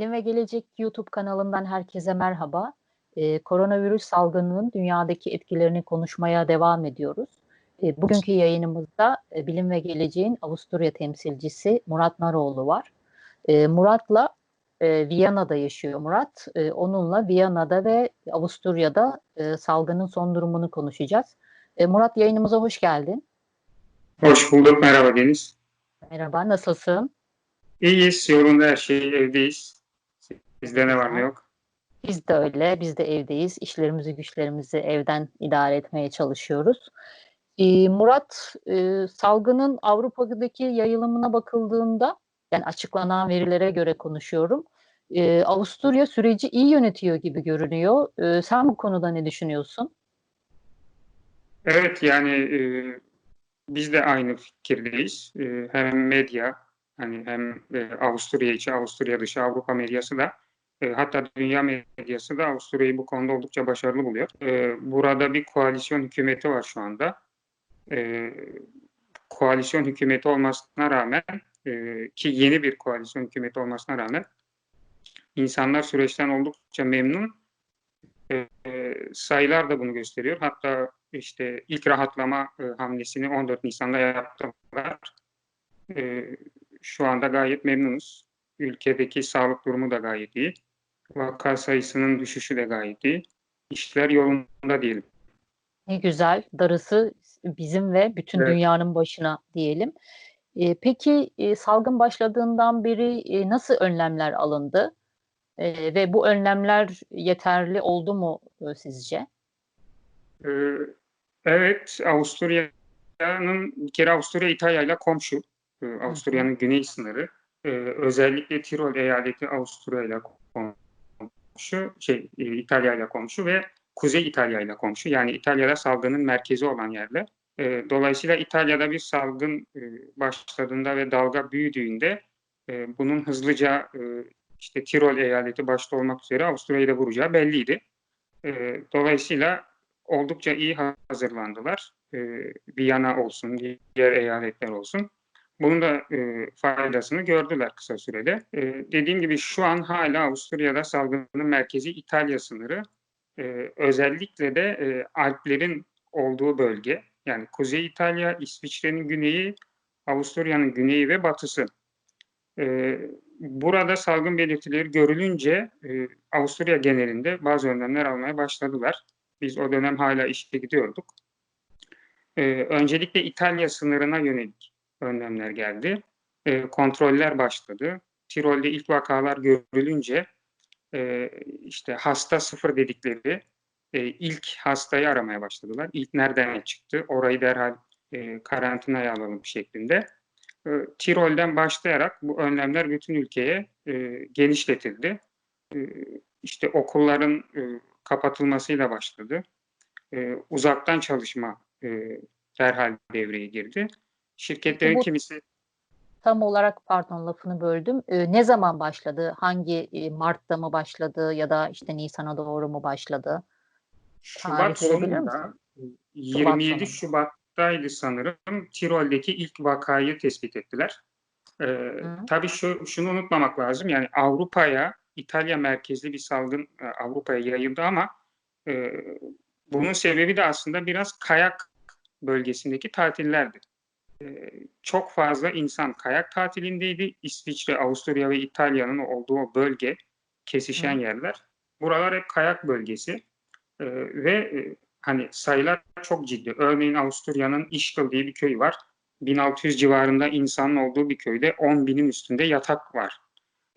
Bilim ve Gelecek YouTube kanalından herkese merhaba. Ee, koronavirüs salgınının dünyadaki etkilerini konuşmaya devam ediyoruz. Ee, bugünkü yayınımızda e, Bilim ve Geleceğin Avusturya temsilcisi Murat Naroğlu var. Ee, Murat'la e, Viyana'da yaşıyor Murat. E, onunla Viyana'da ve Avusturya'da e, salgının son durumunu konuşacağız. E, Murat yayınımıza hoş geldin. Hoş bulduk. Merhaba Deniz. Merhaba, nasılsın? İyiyiz. Yolunda her şey. Evdeyiz. Bizde ne var ne yok. Biz de öyle. Biz de evdeyiz. İşlerimizi, güçlerimizi evden idare etmeye çalışıyoruz. Ee, Murat, e, salgının Avrupa'daki yayılımına bakıldığında, yani açıklanan verilere göre konuşuyorum, e, Avusturya süreci iyi yönetiyor gibi görünüyor. E, sen bu konuda ne düşünüyorsun? Evet yani e, biz de aynı fikirdeyiz. E, hem medya hani hem e, Avusturya içi, Avusturya dışı Avrupa medyası da e, hatta dünya medyası da Avusturya'yı bu konuda oldukça başarılı buluyor. E, burada bir koalisyon hükümeti var şu anda. E, koalisyon hükümeti olmasına rağmen ki yeni bir koalisyon hükümeti olmasına rağmen insanlar süreçten oldukça memnun. Sayılar da bunu gösteriyor. Hatta işte ilk rahatlama hamlesini 14 Nisan'da yaptılar. Şu anda gayet memnunuz. Ülkedeki sağlık durumu da gayet iyi. Vaka sayısının düşüşü de gayet iyi. İşler yolunda diyelim. Ne güzel. Darısı bizim ve bütün Evet. dünyanın başına diyelim. E, peki e, salgın başladığından beri e, nasıl önlemler alındı? E, ve bu önlemler yeterli oldu mu e, sizce? Ee, evet, Avusturya'nın bir kere Avusturya İtalya ile komşu. Ee, Avusturya'nın güney sınırı. Ee, özellikle Tirol eyaleti Avusturya ile komşu, şey e, İtalya ile komşu ve Kuzey İtalya ile komşu. Yani İtalya'da salgının merkezi olan yerler. Ee, dolayısıyla İtalya'da bir salgın e, başladığında ve dalga büyüdüğünde e, bunun hızlıca e, işte Tirol eyaleti başta olmak üzere Avusturya'yı da vuracağı belliydi. E, dolayısıyla oldukça iyi hazırlandılar. E, Viyana olsun, diğer eyaletler olsun. Bunun da e, faydasını gördüler kısa sürede. E, dediğim gibi şu an hala Avusturya'da salgının merkezi İtalya sınırı. E, özellikle de e, Alplerin olduğu bölge. Yani Kuzey İtalya, İsviçre'nin güneyi, Avusturya'nın güneyi ve batısı. E, burada salgın belirtileri görülünce e, Avusturya genelinde bazı önlemler almaya başladılar. Biz o dönem hala işe gidiyorduk. Ee, öncelikle İtalya sınırına yönelik önlemler geldi. Ee, kontroller başladı. Tirol'de ilk vakalar görülünce e, işte hasta sıfır dedikleri e, ilk hastayı aramaya başladılar. İlk nereden çıktı? Orayı derhal e, karantinaya alalım şeklinde. E, Tirol'den başlayarak bu önlemler bütün ülkeye e, genişletildi. E, işte okulların e, kapatılmasıyla başladı. E, uzaktan çalışma e, derhal devreye girdi. Şirketlerin Bu- kimisi Tam olarak pardon lafını böldüm. E, ne zaman başladı? Hangi e, Mart'ta mı başladı ya da işte Nisan'a doğru mu başladı? Şubat sonunda 27 sonunda. Şubat'taydı sanırım Tirol'deki ilk vakayı tespit ettiler. Ee, tabii şu, şunu unutmamak lazım yani Avrupa'ya İtalya merkezli bir salgın e, Avrupa'ya yayıldı ama e, bunun sebebi de aslında biraz kayak bölgesindeki tatillerdi. E, çok fazla insan kayak tatilindeydi. İsviçre, Avusturya ve İtalya'nın olduğu bölge, kesişen Hı. yerler. Buralar hep kayak bölgesi. E, ve e, hani sayılar çok ciddi. Örneğin Avusturya'nın Ischgl diye bir köy var. 1600 civarında insanın olduğu bir köyde 10 binin üstünde yatak var.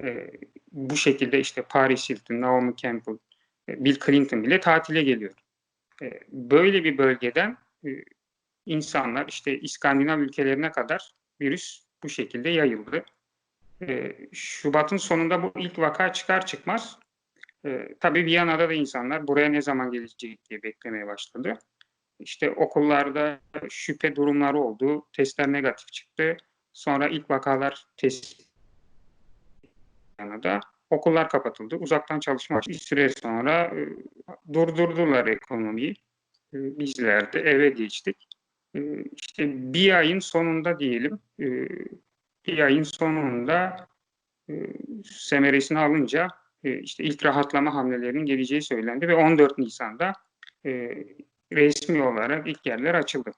E, bu şekilde işte Paris Hilton, Naomi Campbell, e, Bill Clinton bile tatile geliyor. E, böyle bir bölgeden e, insanlar işte İskandinav ülkelerine kadar virüs bu şekilde yayıldı. E, Şubat'ın sonunda bu ilk vaka çıkar çıkmaz e, tabii Viyana'da da insanlar buraya ne zaman gelecek diye beklemeye başladı. İşte okullarda şüphe durumları oldu. Testler negatif çıktı. Sonra ilk vakalar test Viyana'da okullar kapatıldı. Uzaktan çalışma. Bir süre sonra e, durdurdular ekonomiyi. E, bizler de eve geçtik. E, işte bir ayın sonunda diyelim e, bir ayın sonunda e, semeresini alınca işte ilk rahatlama hamlelerinin geleceği söylendi ve 14 Nisan'da resmi olarak ilk yerler açıldı.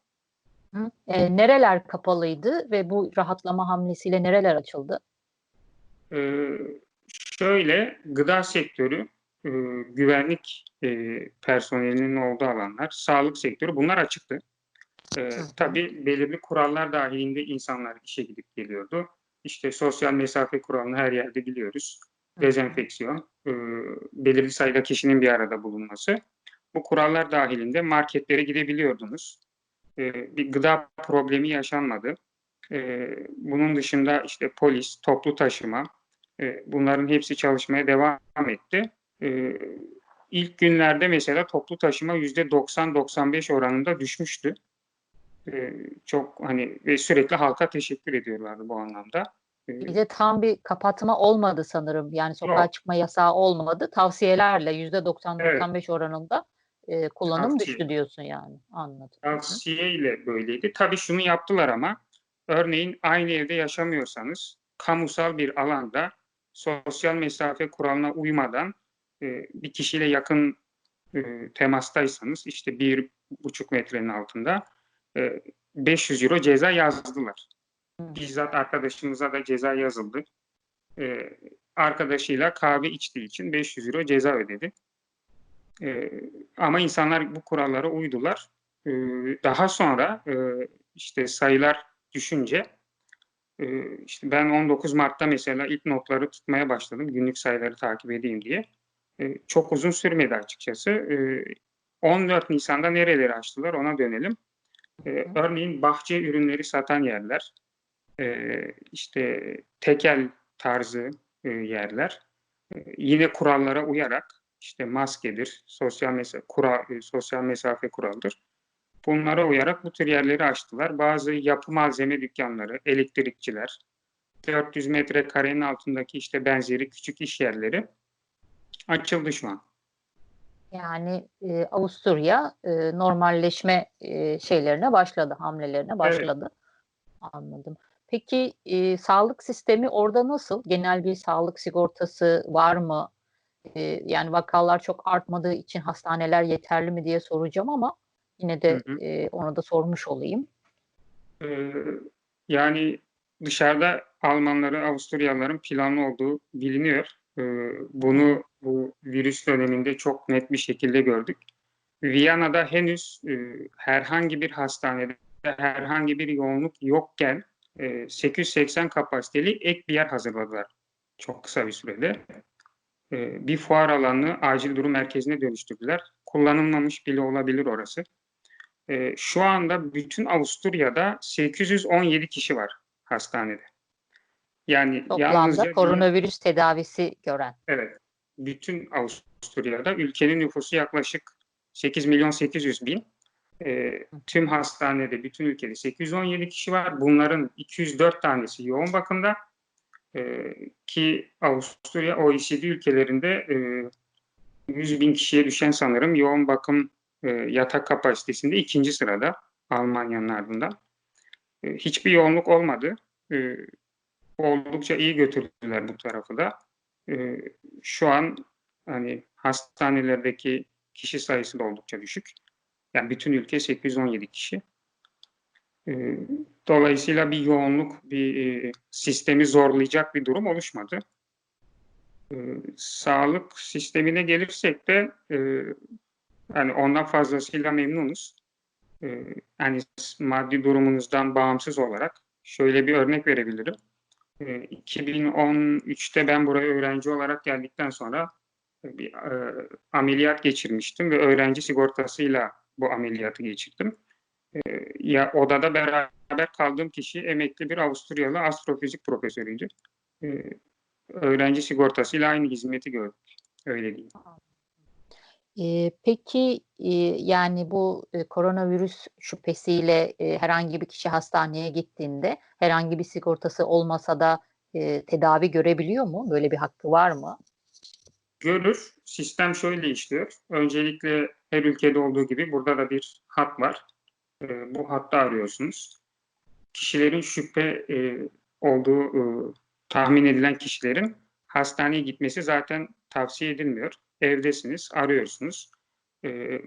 E, nereler kapalıydı ve bu rahatlama hamlesiyle nereler açıldı? E, şöyle gıda sektörü, e, güvenlik e, personelinin olduğu alanlar, sağlık sektörü bunlar açıktı. E, tabii belirli kurallar dahilinde insanlar işe gidip geliyordu. İşte sosyal mesafe kuralını her yerde biliyoruz. Dezenfeksiyon, e, belirli sayıda kişinin bir arada bulunması. Bu kurallar dahilinde marketlere gidebiliyordunuz. E, bir gıda problemi yaşanmadı. E, bunun dışında işte polis, toplu taşıma, e, bunların hepsi çalışmaya devam etti. E, ilk günlerde mesela toplu taşıma %90-95 oranında düşmüştü. E, çok hani ve sürekli halka teşekkür ediyorlardı bu anlamda. Bir de tam bir kapatma olmadı sanırım. Yani sokağa Yok. çıkma yasağı olmadı. Tavsiyelerle %90-95 oranında e, kullanım Tavsiye. düştü diyorsun yani. Anladım. Hı hı. tavsiye ile böyleydi. Tabii şunu yaptılar ama örneğin aynı evde yaşamıyorsanız kamusal bir alanda sosyal mesafe kuralına uymadan e, bir kişiyle yakın e, temastaysanız işte bir buçuk metrenin altında e, 500 euro ceza yazdılar. Bizzat arkadaşımıza da ceza yazıldı. E, arkadaşıyla kahve içtiği için 500 euro ceza ödedi. E, ama insanlar bu kurallara uydular. E, daha sonra e, işte sayılar düşünce e, işte ben 19 Mart'ta mesela ilk notları tutmaya başladım. Günlük sayıları takip edeyim diye. E, çok uzun sürmedi açıkçası. E, 14 Nisan'da nereleri açtılar ona dönelim. E, örneğin bahçe ürünleri satan yerler, e, işte tekel tarzı e, yerler, e, yine kurallara uyarak işte maskedir, sosyal mesafe, kura, e, sosyal mesafe kuralıdır. Bunlara uyarak bu tür yerleri açtılar. Bazı yapı malzeme dükkanları, elektrikçiler, 400 metrekarenin altındaki işte benzeri küçük iş yerleri açıldı şu an. Yani e, Avusturya e, normalleşme e, şeylerine başladı, hamlelerine başladı. Anladım. Peki e, sağlık sistemi orada nasıl? Genel bir sağlık sigortası var mı? E, yani vakalar çok artmadığı için hastaneler yeterli mi diye soracağım ama yine de Hı hı. e, onu da sormuş olayım. Ee, yani dışarıda Almanların, Avusturyalıların planlı olduğu biliniyor. Ee, bunu bu virüs döneminde çok net bir şekilde gördük. Viyana'da henüz e, herhangi bir hastanede herhangi bir yoğunluk yokken e, 880 kapasiteli ek bir yer hazırladılar çok kısa bir sürede. E, bir fuar alanını acil durum merkezine dönüştürdüler. Kullanılmamış bile olabilir orası. E, şu anda bütün Avusturya'da 817 kişi var hastanede. Yani Toplamda yalnızca koronavirüs tedavisi gören. evet bütün Avusturya'da ülkenin nüfusu yaklaşık 8 milyon 800 bin. E, tüm hastanede bütün ülkede 817 kişi var. Bunların 204 tanesi yoğun bakımda. E, ki Avusturya OECD ülkelerinde e, 100 bin kişiye düşen sanırım yoğun bakım e, yatak kapasitesinde ikinci sırada Almanya'nın ardından. E, hiçbir yoğunluk olmadı. E, oldukça iyi götürdüler bu tarafı da. E, şu an hani hastanelerdeki kişi sayısı da oldukça düşük. Yani bütün ülke 817 kişi. E, dolayısıyla bir yoğunluk, bir e, sistemi zorlayacak bir durum oluşmadı. E, sağlık sistemine gelirsek de e, yani ondan fazlasıyla memnunuz. Yani maddi durumunuzdan bağımsız olarak şöyle bir örnek verebilirim. E, 2013'te ben buraya öğrenci olarak geldikten sonra bir e, ameliyat geçirmiştim ve öğrenci sigortasıyla bu ameliyatı geçirdim. E, ya odada beraber kaldığım kişi emekli bir Avusturyalı astrofizik profesörüydü. E, öğrenci sigortasıyla aynı hizmeti gördük. Öyle diyeyim. Peki yani bu koronavirüs şüphesiyle herhangi bir kişi hastaneye gittiğinde herhangi bir sigortası olmasa da tedavi görebiliyor mu? Böyle bir hakkı var mı? Görür. Sistem şöyle işliyor. Öncelikle her ülkede olduğu gibi burada da bir hat var. Bu hatta arıyorsunuz. Kişilerin şüphe olduğu tahmin edilen kişilerin hastaneye gitmesi zaten tavsiye edilmiyor. Evdesiniz, arıyorsunuz. E,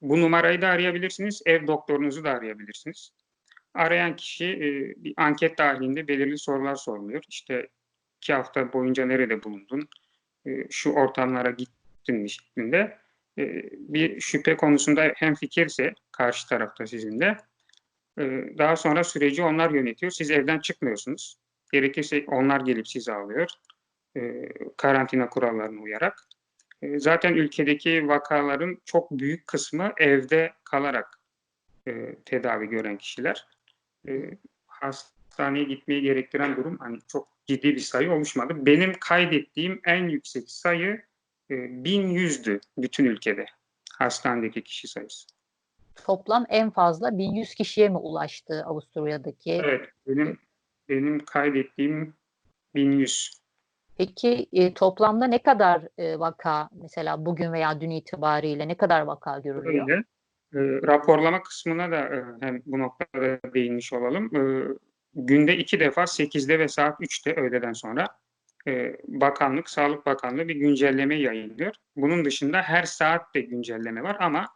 bu numarayı da arayabilirsiniz, ev doktorunuzu da arayabilirsiniz. Arayan kişi e, bir anket dahilinde belirli sorular soruluyor. İşte iki hafta boyunca nerede bulundun? E, şu ortamlara gittin mi şeklinde. E, bir şüphe konusunda hem fikirse karşı tarafta sizinle e, daha sonra süreci onlar yönetiyor. Siz evden çıkmıyorsunuz. Gerekirse onlar gelip sizi alıyor. E, karantina kurallarına uyarak. E, zaten ülkedeki vakaların çok büyük kısmı evde kalarak e, tedavi gören kişiler. E, hastaneye gitmeyi gerektiren durum hani çok ciddi bir sayı oluşmadı. Benim kaydettiğim en yüksek sayı e, 1100'dü bütün ülkede hastanedeki kişi sayısı. Toplam en fazla 1100 kişiye mi ulaştı Avusturya'daki? Evet, benim benim kaydettiğim 1100. Peki e, toplamda ne kadar e, vaka mesela bugün veya dün itibariyle ne kadar vaka görülüyor? Öyle. E, raporlama kısmına da e, hem bu noktada değinmiş olalım. E, günde iki defa 8'de ve saat 3'te öğleden sonra e, Bakanlık, Sağlık Bakanlığı bir güncelleme yayınlıyor. Bunun dışında her saat de güncelleme var ama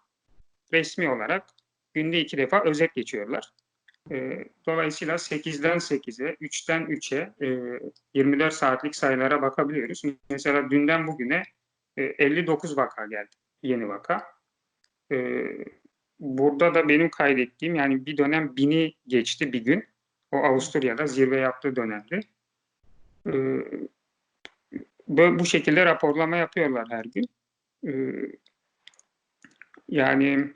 resmi olarak günde iki defa özet geçiyorlar. E, dolayısıyla 8'den 8'e, 3'ten 3'e e, 24 saatlik sayılara bakabiliyoruz. Mesela dünden bugüne e, 59 vaka geldi, yeni vaka. E, burada da benim kaydettiğim yani bir dönem bini geçti bir gün. O Avusturya'da zirve yaptığı dönemdi. E, bu şekilde raporlama yapıyorlar her gün. E, yani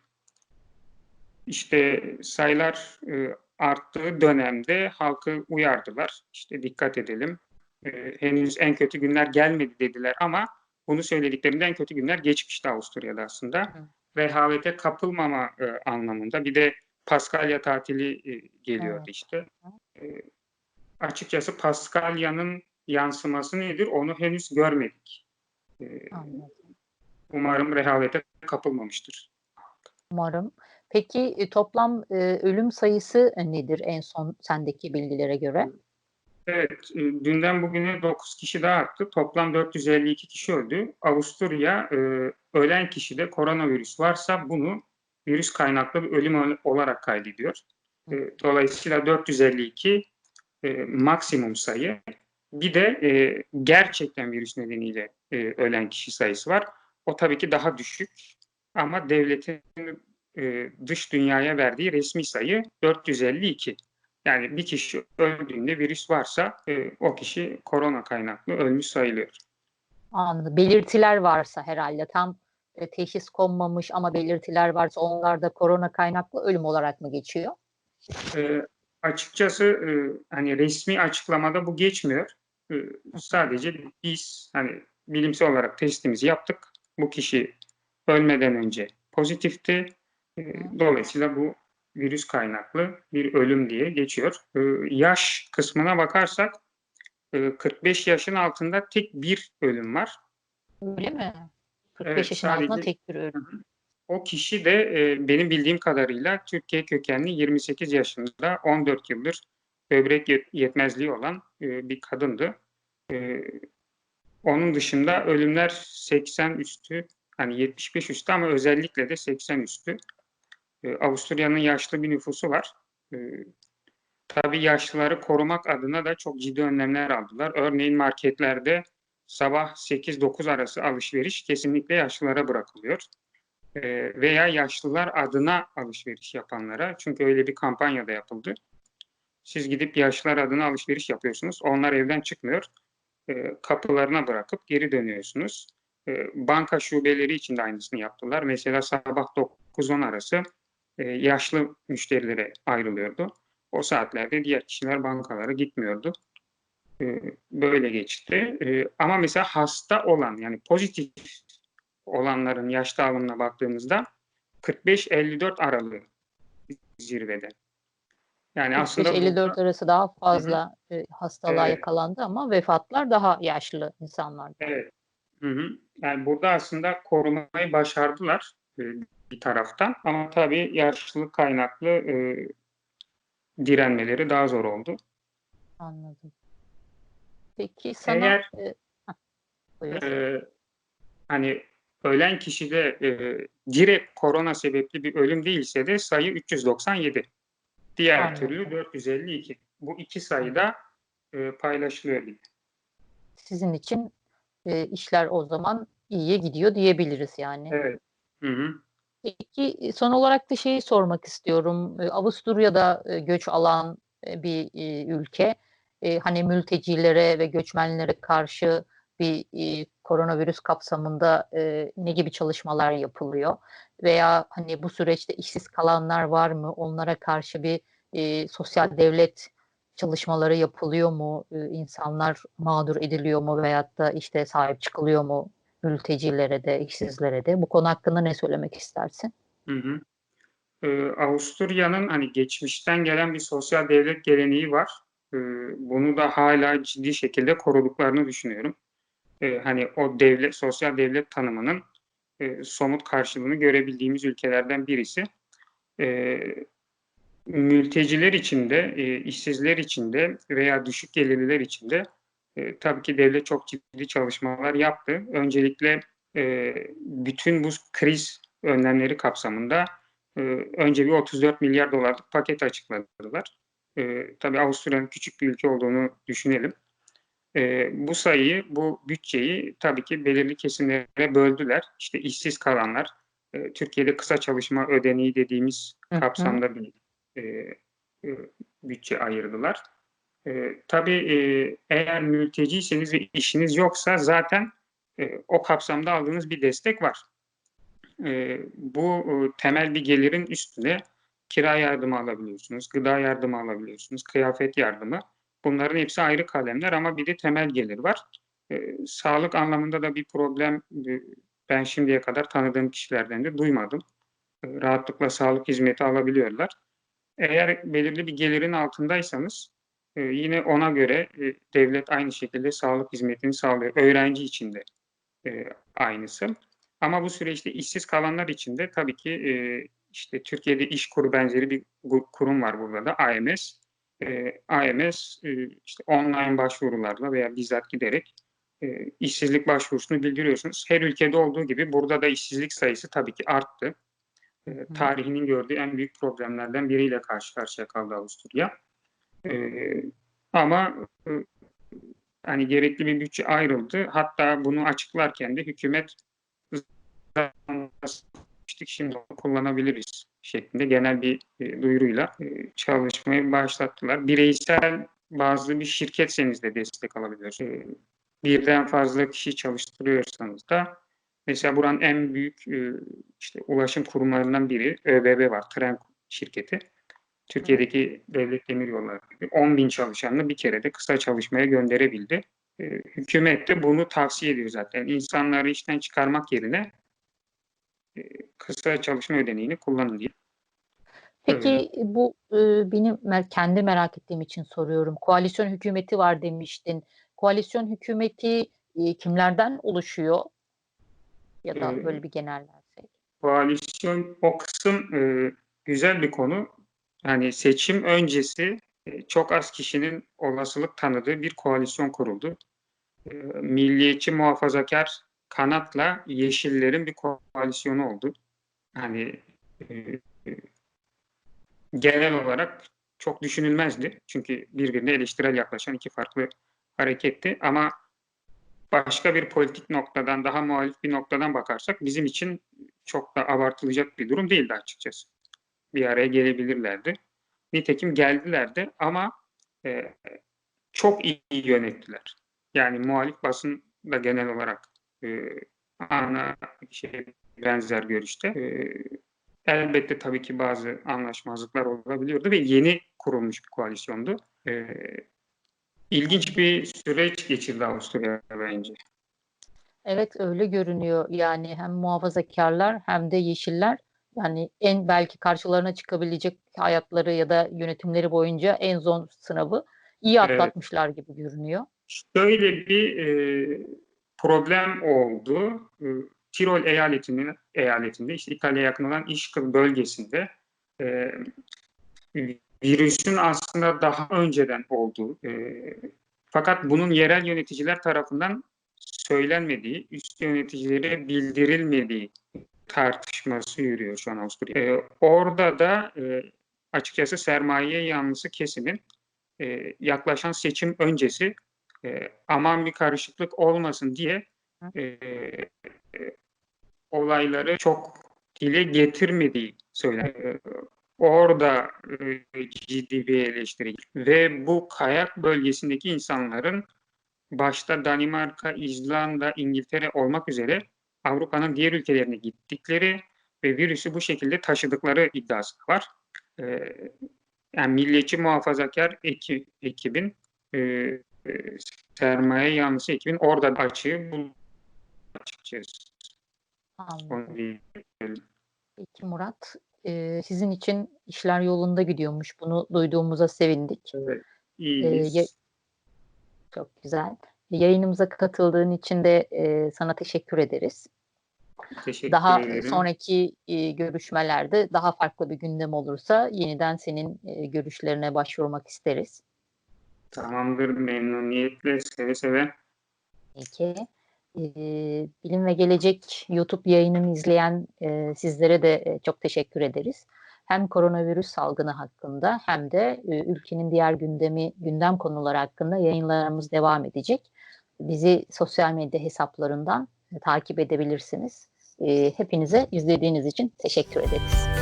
işte sayılar e, arttığı dönemde halkı uyardılar. İşte dikkat edelim. E, henüz en kötü günler gelmedi dediler ama bunu söylediklerinde en kötü günler geçmişti Avusturya'da aslında. Hı. Rehavete kapılmama e, anlamında. Bir de Paskalya tatili e, geliyordu evet. işte. E, açıkçası Paskalya'nın yansıması nedir onu henüz görmedik. E, umarım rehavete kapılmamıştır. Umarım. Peki e, toplam e, ölüm sayısı nedir en son sendeki bilgilere göre? Evet, e, dünden bugüne 9 kişi daha arttı. Toplam 452 kişi öldü. Avusturya e, ölen kişide koronavirüs varsa bunu virüs kaynaklı bir ölüm olarak kaydediyor. E, dolayısıyla 452 e, maksimum sayı. Bir de e, gerçekten virüs nedeniyle e, ölen kişi sayısı var. O tabii ki daha düşük ama devletin e, dış dünyaya verdiği resmi sayı 452. Yani bir kişi öldüğünde virüs varsa e, o kişi korona kaynaklı ölmüş sayılıyor. Anladım. Belirtiler varsa herhalde tam e, teşhis konmamış ama belirtiler varsa onlar da korona kaynaklı ölüm olarak mı geçiyor? E, açıkçası e, hani resmi açıklamada bu geçmiyor. E, sadece biz hani bilimsel olarak testimizi yaptık. Bu kişi ölmeden önce pozitifti. E, dolayısıyla bu virüs kaynaklı bir ölüm diye geçiyor. E, yaş kısmına bakarsak e, 45 yaşın altında tek bir ölüm var. Öyle mi? 45 evet, yaşın altında tek bir ölüm. O kişi de e, benim bildiğim kadarıyla Türkiye kökenli 28 yaşında 14 yıldır böbrek yetmezliği olan e, bir kadındı. E, onun dışında ölümler 80 üstü, hani 75 üstü ama özellikle de 80 üstü. E, Avusturya'nın yaşlı bir nüfusu var. E, tabii yaşlıları korumak adına da çok ciddi önlemler aldılar. Örneğin marketlerde sabah 8-9 arası alışveriş kesinlikle yaşlılara bırakılıyor. E, veya yaşlılar adına alışveriş yapanlara, çünkü öyle bir kampanya da yapıldı. Siz gidip yaşlılar adına alışveriş yapıyorsunuz. Onlar evden çıkmıyor. E, kapılarına bırakıp geri dönüyorsunuz. E, banka şubeleri için de aynısını yaptılar. Mesela sabah 9-10 arası e, yaşlı müşterilere ayrılıyordu. O saatlerde diğer kişiler bankalara gitmiyordu. E, böyle geçti. E, ama mesela hasta olan yani pozitif olanların yaş dağılımına baktığımızda 45-54 aralığı zirvede. Yani aslında 54 burada, arası daha fazla hı. hastalığa evet. yakalandı ama vefatlar daha yaşlı insanlar. Evet. Hı hı. Yani burada aslında korumayı başardılar bir taraftan ama tabii yaşlılık kaynaklı e, direnmeleri daha zor oldu. Anladım. Peki sana Eğer e, e, hani ölen kişide e, direkt korona sebepli bir ölüm değilse de sayı 397. Diğer Anladım. türlü 452. Bu iki sayıda e, paylaşılıyor gibi. Sizin için e, işler o zaman iyiye gidiyor diyebiliriz yani. Evet. Hı hı. Peki e, son olarak da şeyi sormak istiyorum. E, Avusturya'da e, göç alan bir ülke. Hani mültecilere ve göçmenlere karşı bir koronavirüs kapsamında ne gibi çalışmalar yapılıyor? Veya hani bu süreçte işsiz kalanlar var mı? Onlara karşı bir sosyal devlet çalışmaları yapılıyor mu? İnsanlar mağdur ediliyor mu? Veyahut da işte sahip çıkılıyor mu? Mültecilere de, işsizlere de. Bu konu hakkında ne söylemek istersin? Hı hı. Ee, Avusturya'nın hani geçmişten gelen bir sosyal devlet geleneği var. Ee, bunu da hala ciddi şekilde koruduklarını düşünüyorum. Ee, hani o devlet, sosyal devlet tanımının e, somut karşılığını görebildiğimiz ülkelerden birisi. Ee, mülteciler için de, e, işsizler için de veya düşük gelirliler için de e, tabii ki devlet çok ciddi çalışmalar yaptı. Öncelikle e, bütün bu kriz önlemleri kapsamında e, önce bir 34 milyar dolarlık paket açıkladılar. E, tabii Avusturya'nın küçük bir ülke olduğunu düşünelim. E, bu sayıyı, bu bütçeyi tabii ki belirli kesimlere böldüler. İşte işsiz kalanlar, e, Türkiye'de kısa çalışma ödeneği dediğimiz kapsamda bir e, e, bütçe ayırdılar. E, tabii eğer mülteciyseniz ve işiniz yoksa zaten e, o kapsamda aldığınız bir destek var. E, bu e, temel bir gelirin üstüne kira yardımı alabiliyorsunuz, gıda yardımı alabiliyorsunuz, kıyafet yardımı. Bunların hepsi ayrı kalemler ama bir de temel gelir var. E, sağlık anlamında da bir problem e, ben şimdiye kadar tanıdığım kişilerden de duymadım. Rahatlıkla sağlık hizmeti alabiliyorlar. Eğer belirli bir gelirin altındaysanız e, yine ona göre e, devlet aynı şekilde sağlık hizmetini sağlıyor. Öğrenci için de e, aynısı. Ama bu süreçte işsiz kalanlar için de tabii ki e, işte Türkiye'de iş kuru benzeri bir kurum var burada da AMS. E, AMS e, işte online başvurularla veya bizzat giderek e, işsizlik başvurusunu bildiriyorsunuz. Her ülkede olduğu gibi burada da işsizlik sayısı tabii ki arttı. E, tarihinin gördüğü en büyük problemlerden biriyle karşı karşıya kaldı Avusturya. E, ama e, hani gerekli bir bütçe ayrıldı. Hatta bunu açıklarken de hükümet şimdi kullanabiliriz şeklinde genel bir e, duyuruyla e, çalışmayı başlattılar. Bireysel bazı bir şirketseniz de destek alabiliyorsunuz. E, birden fazla kişi çalıştırıyorsanız da mesela buranın en büyük e, işte ulaşım kurumlarından biri ÖBB var, tren şirketi. Türkiye'deki devlet demiryolları gibi 10 bin çalışanını bir kere de kısa çalışmaya gönderebildi. E, hükümet de bunu tavsiye ediyor zaten. İnsanları işten çıkarmak yerine e, kısa çalışma ödeneğini kullanın diye. Peki bu e, benim kendi merak ettiğim için soruyorum. Koalisyon hükümeti var demiştin. Koalisyon hükümeti e, kimlerden oluşuyor? Ya da Ee, böyle bir genellersek. Koalisyon o kısım e, güzel bir konu. Yani seçim öncesi e, çok az kişinin olasılık tanıdığı bir koalisyon kuruldu. E, milliyetçi muhafazakar kanatla Yeşillerin bir koalisyonu oldu. Hani e, genel olarak çok düşünülmezdi. Çünkü birbirine eleştirel yaklaşan iki farklı hareketti. Ama başka bir politik noktadan, daha muhalif bir noktadan bakarsak bizim için çok da abartılacak bir durum değildi açıkçası. Bir araya gelebilirlerdi. Nitekim geldiler de ama e, çok iyi yönettiler. Yani muhalif basın da genel olarak e, ana şey benzer görüşte. E, elbette tabii ki bazı anlaşmazlıklar olabiliyordu ve yeni kurulmuş bir koalisyondu. E, ilginç bir süreç geçirdi Avusturya bence. Evet öyle görünüyor. Yani hem muhafazakarlar hem de yeşiller yani en belki karşılarına çıkabilecek hayatları ya da yönetimleri boyunca en zor sınavı iyi Evet. atlatmışlar gibi görünüyor. Şöyle bir e, problem oldu. E, Tirol eyaletinin eyaletinde işte İtalya yakın olan İşkıl bölgesinde e, virüsün aslında daha önceden olduğu e, Fakat bunun yerel yöneticiler tarafından söylenmediği, üst yöneticilere bildirilmediği tartışması yürüyor şu an Avusturya. Ee, orada da e, açıkçası sermaye yanlısı kesimin e, yaklaşan seçim öncesi e, aman bir karışıklık olmasın diye e, e, olayları çok dile getirmediği söyleniyor. E, Orada e, ciddi bir eleştiri ve bu kayak bölgesindeki insanların başta Danimarka, İzlanda, İngiltere olmak üzere Avrupa'nın diğer ülkelerine gittikleri ve virüsü bu şekilde taşıdıkları iddiası var. Ee, yani milliyetçi muhafazakar eki, ekibin e, e, sermaye yanlısı ekibin orada açığı bu açıkçası. Anladım. Peki Murat, e, sizin için işler yolunda gidiyormuş. Bunu duyduğumuza sevindik. Evet, Ee, iyiyiz. ya- Çok güzel. Yayınımıza katıldığın için de e, sana teşekkür ederiz. Teşekkür Daha ederim. sonraki e, görüşmelerde daha farklı bir gündem olursa yeniden senin e, görüşlerine başvurmak isteriz. Tamamdır, memnuniyetle, seve seve. Peki. Ee, Bilim ve Gelecek YouTube yayınını izleyen e, sizlere de e, çok teşekkür ederiz. Hem koronavirüs salgını hakkında hem de e, ülkenin diğer gündemi gündem konuları hakkında yayınlarımız devam edecek. Bizi sosyal medya hesaplarından e, takip edebilirsiniz. E, hepinize izlediğiniz için teşekkür ederiz.